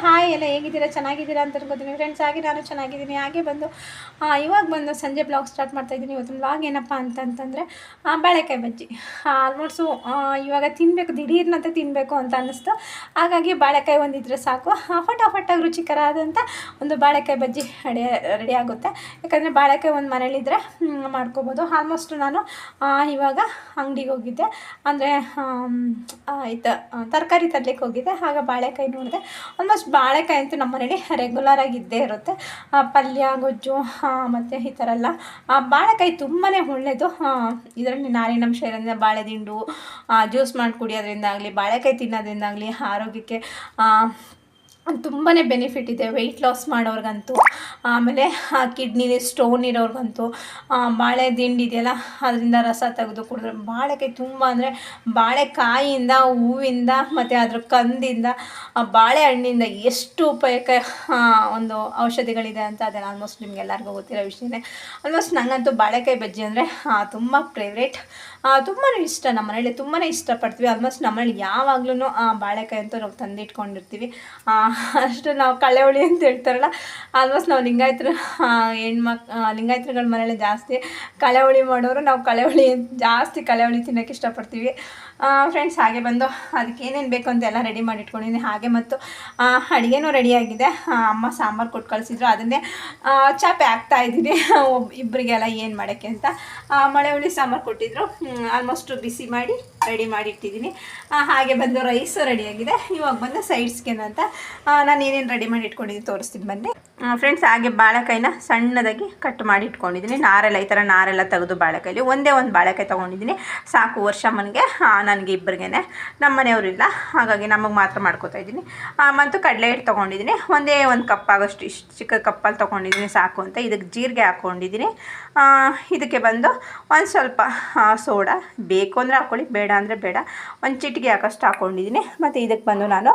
Hi ಎಲ್ಲ ಹೇಗಿದ್ದೀರಾ? ಚೆನ್ನಾಗಿದ್ದೀರಾ? ಅಂತ ಅನ್ಕೋತೀನಿ. ಫ್ರೆಂಡ್ಸ್ ಹಾಗೆ ನಾನು ಚೆನ್ನಾಗಿದ್ದೀನಿ. ಹಾಗೆ ಬಂದು ಇವಾಗ ಬಂದು ಸಂಜೆ ಬ್ಲಾಗ್ ಸ್ಟಾರ್ಟ್ ಮಾಡ್ತಾ ಇದ್ದೀನಿ. ಇವತ್ತು ಬ್ಲಾಗ್ ಏನಪ್ಪ ಅಂತಂತಂದರೆ ಬಾಳೆಕಾಯಿ ಬಜ್ಜಿ. ಆಲ್ಮೋಸ್ಟು ಇವಾಗ ತಿನ್ನಬೇಕು ದಿಢೀರ್ನಂತೆ ತಿನ್ನಬೇಕು ಅಂತ ಅನ್ನಿಸ್ತು. ಹಾಗಾಗಿ ಬಾಳೆಕಾಯಿ ಒಂದಿದ್ರೆ ಸಾಕು. ಆ, ರುಚಿಕರ ಆದಂಥ ಒಂದು ಬಾಳೆಕಾಯಿ ಬಜ್ಜಿ ರೆಡಿ ರೆಡಿ ಆಗುತ್ತೆ. ಯಾಕಂದರೆ ಬಾಳೆಕಾಯಿ ಒಂದು ಮನೇಲಿದ್ದರೆ ಮಾಡ್ಕೋಬೋದು. ಆಲ್ಮೋಸ್ಟ್ ನಾನು ಇವಾಗ ಅಂಗಡಿಗೆ ಹೋಗಿದ್ದೆ. ಅಂದರೆ ಆಯ್ತು. ತರಕಾರಿ ತರಲಿಕ್ಕೆ ಹೋಗಿದ್ದೆ. ಆಗ ಬಾಳೆಕಾಯಿ ನೋಡಿದೆ. ಆಲ್ಮೋಸ್ಟ್ ಬಾಳೆಕಾಯಿ ಅಂತೂ ನಮ್ಮ ಮನೇಲಿ ರೆಗ್ಯುಲರಾಗಿ ಇದ್ದೇ ಇರುತ್ತೆ. ಪಲ್ಯ, ಗೊಜ್ಜು ಮತ್ತು ಈ ಥರ ಎಲ್ಲ. ಬಾಳೆಕಾಯಿ ತುಂಬಾ ಒಳ್ಳೆಯದು ಇದರಲ್ಲಿ ನಾರಿನಂಶ ಇರೋದ್ರಿಂದ ಬಾಳೆದಿಂಡು ಜ್ಯೂಸ್ ಮಾಡಿ ಕುಡಿಯೋದ್ರಿಂದಾಗಲಿ ಬಾಳೆಕಾಯಿ ತಿನ್ನೋದ್ರಿಂದಾಗಲಿ, ಆರೋಗ್ಯಕ್ಕೆ ತುಂಬಾ ಬೆನಿಫಿಟ್ ಇದೆ ವೆಯ್ಟ್ ಲಾಸ್ ಮಾಡೋರ್ಗಂತೂ. ಆಮೇಲೆ ಕಿಡ್ನಿಲಿ ಸ್ಟೋನ್ ಇರೋರ್ಗಂತೂ. ಬಾಳೆ ದಿಂಡು ಇದೆಯಲ್ಲ, ಅದರಿಂದ ರಸ ತೆಗೆದು ಕುಡಿದ್ರೆ ಬಾಳೆಕಾಯಿ ತುಂಬ ಅಂದರೆ ಬಾಳೆಕಾಯಿಯಿಂದ ಹೂವಿಂದ, ಮತ್ತು ಅದ್ರ ಕಂದಿಂದ ಬಾಳೆಹಣ್ಣಿಂದ ಎಷ್ಟು ಉಪಯೋಗ ಒಂದು ಔಷಧಿಗಳಿದೆ ಅಂತ ಅದೆಲ್ಲ ಆಲ್ಮೋಸ್ಟ್ ನಿಮ್ಗೆಲ್ಲರಿಗೂ ಗೊತ್ತಿರೋ ವಿಷಯನೇ. ಆಲ್ಮೋಸ್ಟ್ ನನಗಂತೂ ಬಾಳೆಕಾಯಿ ಬಜ್ಜಿ ಅಂದರೆ ತುಂಬ ಫೇವ್ರೇಟ್ ತುಂಬಾ ಇಷ್ಟ ನಮ್ಮ ಮನೇಲಿ ತುಂಬಾ ಇಷ್ಟಪಡ್ತೀವಿ. ಆಲ್ಮೋಸ್ಟ್ ನಮ್ಮನೇಲಿ ಯಾವಾಗ್ಲೂ ಬಾಳೆಕಾಯಿ ಅಂತ ನಾವು ತಂದಿಟ್ಕೊಂಡಿರ್ತೀವಿ. ಅಷ್ಟು ನಾವು ಕಳೆವಳಿ ಅಂತ ಹೇಳ್ತಾರಲ್ಲ ಆಲ್ಮೋಸ್ಟ್ ನಾವು ಲಿಂಗಾಯತರು ಹೆಣ್ಮಕ್ ಲಿಂಗಾಯತರುಗಳ ಮನೇಲಿ ಜಾಸ್ತಿ ಕಳೆವಳಿ ಮಾಡೋರು ನಾವು ಕಳೆವಳಿ ಜಾಸ್ತಿ ಕಳೆವಳಿ ತಿನ್ನೋಕ್ಕೆ ಇಷ್ಟಪಡ್ತೀವಿ. ಫ್ರೆಂಡ್ಸ್ ಹಾಗೆ ಬಂದು ಅದಕ್ಕೆ ಏನೇನು ಬೇಕು ಅಂತ ಎಲ್ಲ ರೆಡಿ ಮಾಡಿ ಇಟ್ಕೊಂಡಿದ್ದೀನಿ. ಹಾಗೆ ಮತ್ತು ಅಡುಗೆನೂ ರೆಡಿಯಾಗಿದೆ ಅಮ್ಮ ಸಾಂಬಾರು ಕೊಟ್ಟು ಕಳಿಸಿದ್ರು. ಅದನ್ನೇ ಚಾಪೆ ಹಾಕ್ತಾ ಇದ್ದೀನಿ. ಒಬ್ಬ ಇಬ್ಬರಿಗೆಲ್ಲ ಏನು ಮಾಡೋಕ್ಕೆ ಅಂತ. ಮಳೆ ಹುಳಿ ಸಾಂಬಾರು ಕೊಟ್ಟಿದ್ರು. ಆಲ್ಮೋಸ್ಟ್ ಬಿಸಿ ಮಾಡಿ. ರೆಡಿ ಮಾಡಿ ಇಟ್ಟಿದ್ದೀನಿ ಆ, ಹಾಗೆ ಬಂದು ರೈಸು ರೆಡಿಯಾಗಿದೆ ಇವಾಗ ಬಂದು ಸೈಡ್ಸ್ಗೆ ಅಂತ. ನಾನು ಏನೇನು ರೆಡಿ ಮಾಡಿ ಇಟ್ಕೊಂಡಿದ್ದೀನಿ ತೋರಿಸ್ತೀನಿ ಬನ್ನಿ. ಫ್ರೆಂಡ್ಸ್ ಹಾಗೆ ಬಾಳೆಕಾಯಿನ ಸಣ್ಣದಾಗಿ ಕಟ್ ಮಾಡಿ ಇಟ್ಕೊಂಡಿದ್ದೀನಿ. ನಾರೆಲ್ಲ ಈ ಥರ ನಾರೆಲ್ಲ ತೆಗೆದು ಬಾಳೆಕಾಯಲ್ಲಿ ಒಂದೇ ಒಂದು ಬಾಳೆಕಾಯಿ ತೊಗೊಂಡಿದ್ದೀನಿ. ಸಾಕು ವರ್ಷ ಮನೆಗೆ ನನಗೆ ಇಬ್ಬರಿಗೇ ನಮ್ಮ ಮನೆಯವರಿಲ್ಲ ಹಾಗಾಗಿ ನಮಗೆ ಮಾತ್ರ ಮಾಡ್ಕೋತಾ ಇದ್ದೀನಿ. ಮತ್ತು ಕಡಲೆ ಹಿಟ್ಟು ತೊಗೊಂಡಿದ್ದೀನಿ. ಒಂದೇ ಒಂದು ಕಪ್ ಆಗೋಷ್ಟು ಇಷ್ಟು ಚಿಕ್ಕ ಕಪ್ಪಲ್ಲಿ ತೊಗೊಂಡಿದ್ದೀನಿ ಸಾಕು ಅಂತ. ಇದಕ್ಕೆ ಜೀರಿಗೆ ಹಾಕ್ಕೊಂಡಿದ್ದೀನಿ ಇದಕ್ಕೆ ಬಂದು ಒಂದು ಸ್ವಲ್ಪ ಸೋಡಾ. ಬೇಕು ಅಂದರೆ ಹಾಕ್ಕೊಳ್ಳಿ ಬೇಡ ಅಂದರೆ ಬೇಡ. ಒಂದು ಚಿಟಿಕೆ ಹಾಕಷ್ಟು ಹಾಕ್ಕೊಂಡಿದ್ದೀನಿ ಮತ್ತು ಇದಕ್ಕೆ ಬಂದು ನಾನು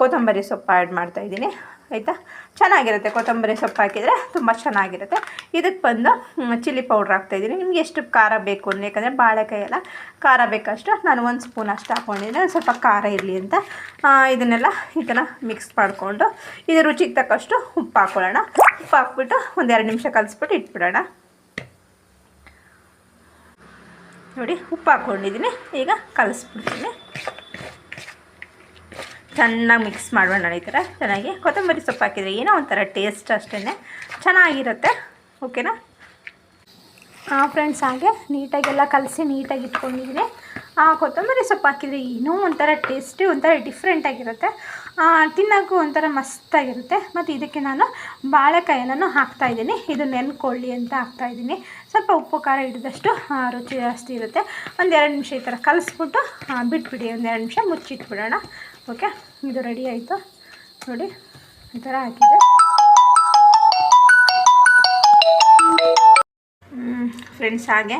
ಕೊತ್ತಂಬರಿ ಸೊಪ್ಪು ಆ್ಯಡ್ ಮಾಡ್ತಾಯಿದ್ದೀನಿ ಆಯಿತಾ? ಚೆನ್ನಾಗಿರುತ್ತೆ ಕೊತ್ತಂಬರಿ ಸೊಪ್ಪು ಹಾಕಿದರೆ ತುಂಬ ಚೆನ್ನಾಗಿರುತ್ತೆ. ಇದಕ್ಕೆ ಬಂದು ಚಿಲ್ಲಿ ಪೌಡ್ರ್ ಹಾಕ್ತಾಯಿದ್ದೀನಿ ನಿಮ್ಗೆ ಎಷ್ಟು ಖಾರ ಬೇಕು ಅಂದರೆ ಯಾಕಂದರೆ ಬಾಳೆಕಾಯಿ ಎಲ್ಲ ಖಾರ ಬೇಕಷ್ಟು ನಾನು ಒಂದು ಸ್ಪೂನ್ ಅಷ್ಟು ಹಾಕ್ಕೊಂಡಿದ್ದೀನಿ ಒಂದು ಸ್ವಲ್ಪ ಖಾರ ಇರಲಿ ಅಂತ. ಇದನ್ನೆಲ್ಲ ಈ ಮಿಕ್ಸ್ ಮಾಡಿಕೊಂಡು ಇದು ರುಚಿಗೆ ತಕ್ಕಷ್ಟು ಉಪ್ಪು ಹಾಕ್ಕೊಳ್ಳೋಣ ಉಪ್ಪು ಹಾಕ್ಬಿಟ್ಟು ಒಂದೆರಡು ನಿಮಿಷ ಕಲಿಸ್ಬಿಟ್ಟು ಇಟ್ಬಿಡೋಣ. ನೋಡಿ, ಉಪ್ಪು ಹಾಕ್ಕೊಂಡಿದ್ದೀನಿ. ಈಗ ಕಲಿಸ್ಬಿಡ್ತೀನಿ. ಚೆನ್ನಾಗಿ ಮಿಕ್ಸ್ ಮಾಡೋಣ ಈ ಥರ ಚೆನ್ನಾಗಿ ಕೊತ್ತಂಬರಿ ಸೊಪ್ಪು ಹಾಕಿದರೆ ಏನೋ ಒಂಥರ ಟೇಸ್ಟ್ ಅಷ್ಟೇ ಚೆನ್ನಾಗಿರುತ್ತೆ. ಓಕೆನಾ ಹಾಂ ಫ್ರೆಂಡ್ಸ್ ಹಾಗೆ ನೀಟಾಗೆಲ್ಲ ಕಲಸಿ ನೀಟಾಗಿ ಇಟ್ಕೊಂಡಿದ್ದೀನಿ. ಕೊತ್ತಂಬರಿ ಸೊಪ್ಪು ಹಾಕಿದರೆ ಏನೋ ಒಂಥರ ಟೇಸ್ಟಿ ಒಂಥರ ಡಿಫ್ರೆಂಟಾಗಿರುತ್ತೆ ತಿನ್ನೋಕ್ಕೂ ಒಂಥರ ಮಸ್ತಾಗಿರುತ್ತೆ ಮತ್ತು ಇದಕ್ಕೆ ನಾನು ಬಾಳೆಕಾಯನ್ನು ಹಾಕ್ತಾಯಿದ್ದೀನಿ ಇದು ನೆನ್ಕೊಳ್ಳಿ ಅಂತ ಹಾಕ್ತಾಯಿದ್ದೀನಿ ಸ್ವಲ್ಪ ಉಪ್ಪು ಖಾರ ಹಿಡಿದಷ್ಟು ಆ, ರುಚಿ ಜಾಸ್ತಿ ಇರುತ್ತೆ. ಒಂದೆರಡು ನಿಮಿಷ ಈ ಥರ ಕಲಿಸ್ಬಿಟ್ಟು ಬಿಟ್ಬಿಡಿ. ಬಿಟ್ಬಿಡಿ ಒಂದೆರಡು ನಿಮಿಷ ಮುಚ್ಚಿಟ್ಬಿಡೋಣ. ಓಕೆ ಇದು ರೆಡಿ ಆಯಿತು. ನೋಡಿ ಈ ಥರ ಹಾಕಿದೆ. ಫ್ರೆಂಡ್ಸ್ ಹಾಗೆ.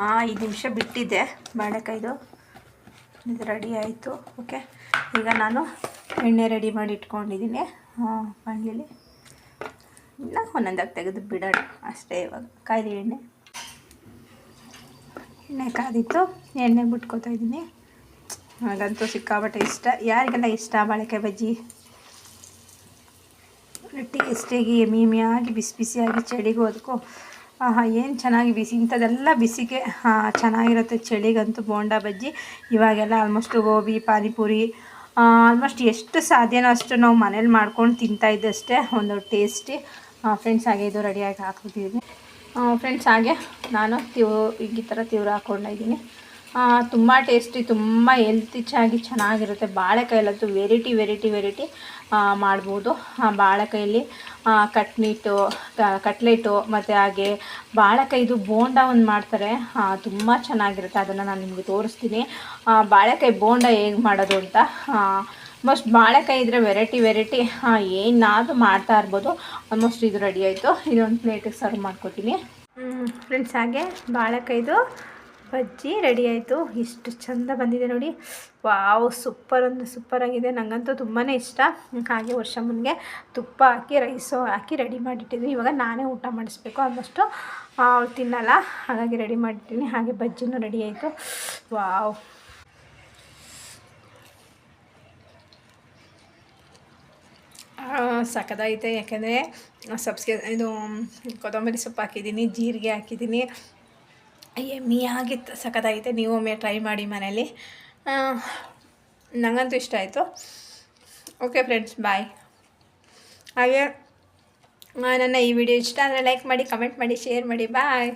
ಐದು ನಿಮಿಷ ಬಿಟ್ಟಿದ್ದೆ ಬಾಳೆಕಾಯ್ದು ಇದು ರೆಡಿ ಆಯಿತು, ಓಕೆ. ಈಗ ನಾನು ಎಣ್ಣೆ ರೆಡಿ ಮಾಡಿ ಇಟ್ಕೊಂಡಿದ್ದೀನಿ ಬಾಣಲಿಲಿ. ಇಲ್ಲ ಒಂದೊಂದಾಗಿ ತೆಗೆದು ಬಿಡೋಣ, ಅಷ್ಟೇ ಇವಾಗ. ಕಾಯ್ದು ಎಣ್ಣೆ. ಎಣ್ಣೆ ಕಾದಿತ್ತು, ಎಣ್ಣೆ ಬಿಟ್ಕೋತಾ ಇದ್ದೀನಿ. ಹಾಗಂತೂ ಸಿಕ್ಕಾಬಟ್ಟೆ ಇಷ್ಟ. ಯಾರಿಗೆಲ್ಲ ಇಷ್ಟ ಬಾಳೆಕಾಯಿ ಬಜ್ಜಿ? ಟೇಸ್ಟಿಯಾಗಿ ಎಮಿ ಎಮಿಯಾಗಿ ಬಿಸಿ ಬಿಸಿಯಾಗಿ, ಚಳಿಗೆ ಹೋದಕ್ಕೂ ಆಹಾ ಏನು ಚೆನ್ನಾಗಿ ಬಿಸಿ, ಇಂಥದ್ದೆಲ್ಲ ಬಿಸಿಗೆ ಚೆನ್ನಾಗಿರುತ್ತೆ ಚಳಿಗಂತೂ ಬೋಂಡ ಬಜ್ಜಿ. ಇವಾಗೆಲ್ಲ ಆಲ್ಮೋಸ್ಟ್ ಗೋಬಿ, ಪಾನಿಪುರಿ ಆಲ್ಮೋಸ್ಟ್ ಎಷ್ಟು ಸಾಧ್ಯನೋ ಅಷ್ಟು ನಾವು ಮನೇಲಿ ಮಾಡ್ಕೊಂಡು ತಿಂತಾ ಇದ್ದಷ್ಟೇ ಒಂದು ಟೇಸ್ಟಿ ಫ್ರೆಂಡ್ಸ್ ಹಾಗೆ ಇದು ರೆಡಿಯಾಗಿ ಹಾಕ್ಬಿಟ್ಟಿದ್ದೀನಿ ಫ್ರೆಂಡ್ಸ್ ಹಾಗೆ ನಾನು ತಿವ್ ಈ ಥರ ತೀವ್ರ ಹಾಕ್ಕೊಂಡಿದ್ದೀನಿ ತುಂಬ ಟೇಸ್ಟಿ ತುಂಬ ಹೆಲ್ತಿಚಾಗಿ ಚೆನ್ನಾಗಿರುತ್ತೆ. ಬಾಳೆಕಾಯಲ್ಲಂತೂ ವೆರೈಟಿ ವೆರೈಟಿ ವೆರೈಟಿ ಮಾಡ್ಬೋದು. ಬಾಳೆಕಾಯಲ್ಲಿ ಕಟ್ನೀಟು ಕಟ್ಲೆಟು ಮತ್ತು ಹಾಗೆ ಬಾಳೆಕಾಯಿದು ಬೋಂಡ ಒಂದು ಮಾಡ್ತಾರೆ ತುಂಬ ಚೆನ್ನಾಗಿರುತ್ತೆ. ಅದನ್ನು ನಾನು ನಿಮಗೆ ತೋರಿಸ್ತೀನಿ. ಬಾಳೆಕಾಯಿ ಬೋಂಡ ಹೇಗೆ ಮಾಡೋದು ಅಂತ. ಆಲ್ಮೋಸ್ಟ್ ಬಾಳೆಕಾಯಿ ಇದ್ದರೆ ವೆರೈಟಿ ವೆರೈಟಿ ಏನಾದರೂ ಮಾಡ್ತಾ ಇರ್ಬೋದು. ಆಲ್ಮೋಸ್ಟ್ ಇದು ರೆಡಿ ಆಯಿತು. ಇದೊಂದು ಪ್ಲೇಟಿಗೆ ಸರ್ವ್ ಮಾಡ್ಕೊತೀನಿ. ಫ್ರೆಂಡ್ಸ್ ಹಾಗೆ ಬಾಳೆಕಾಯ್ದು ಬಜ್ಜಿ ರೆಡಿ ಆಯಿತು. ಇಷ್ಟು ಚಂದ ಬಂದಿದೆ ನೋಡಿ. ವಾವ್ ಸೂಪರ್ ಅಂದರೆ ಸೂಪರ್ ಆಗಿದೆ. ನನಗಂತೂ ತುಂಬಾ ಇಷ್ಟ. ಹಾಗೆ ವರ್ಷ ಮುನ್ಗೆ ತುಪ್ಪ ಹಾಕಿ ರೈಸು ಹಾಕಿ ರೆಡಿ ಮಾಡಿಟ್ಟಿದ್ವಿ. ಇವಾಗ ನಾನೇ ಊಟ ಮಾಡಿಸ್ಬೇಕು. ಆಲ್ಮೋಸ್ಟು ಅವಳು ತಿನ್ನಲ್ಲ. ಹಾಗಾಗಿ ರೆಡಿ ಮಾಡಿಟ್ಟಿನಿ. ಹಾಗೆ ಬಜ್ಜಿನೂ ರೆಡಿ ಆಯಿತು. ವಾವ್. ಸಖತ್ತಾಗೈತೆ ಯಾಕೆಂದರೆ ಸಬ್ಸ್ಗೆ ಇದು, ಕೊತ್ತಂಬರಿ ಸೊಪ್ಪು ಹಾಕಿದ್ದೀನಿ, ಜೀರಿಗೆ ಹಾಕಿದ್ದೀನಿ. ಎಮ್ಮಿ ಆಗಿತ್ತು ಸಖತ್ತಾಗೈತೆ ನೀವು ಒಮ್ಮೆ ಟ್ರೈ ಮಾಡಿ ಮನೇಲಿ. ನನಗಂತೂ ಇಷ್ಟ ಆಯಿತು. ಓಕೆ ಫ್ರೆಂಡ್ಸ್ ಬಾಯ್ ಹಾಗೆ ನನ್ನ ಈ ವಿಡಿಯೋ ಇಷ್ಟ ಆದರೆ ಲೈಕ್ ಮಾಡಿ ಕಮೆಂಟ್ ಮಾಡಿ ಶೇರ್ ಮಾಡಿ ಬಾಯ್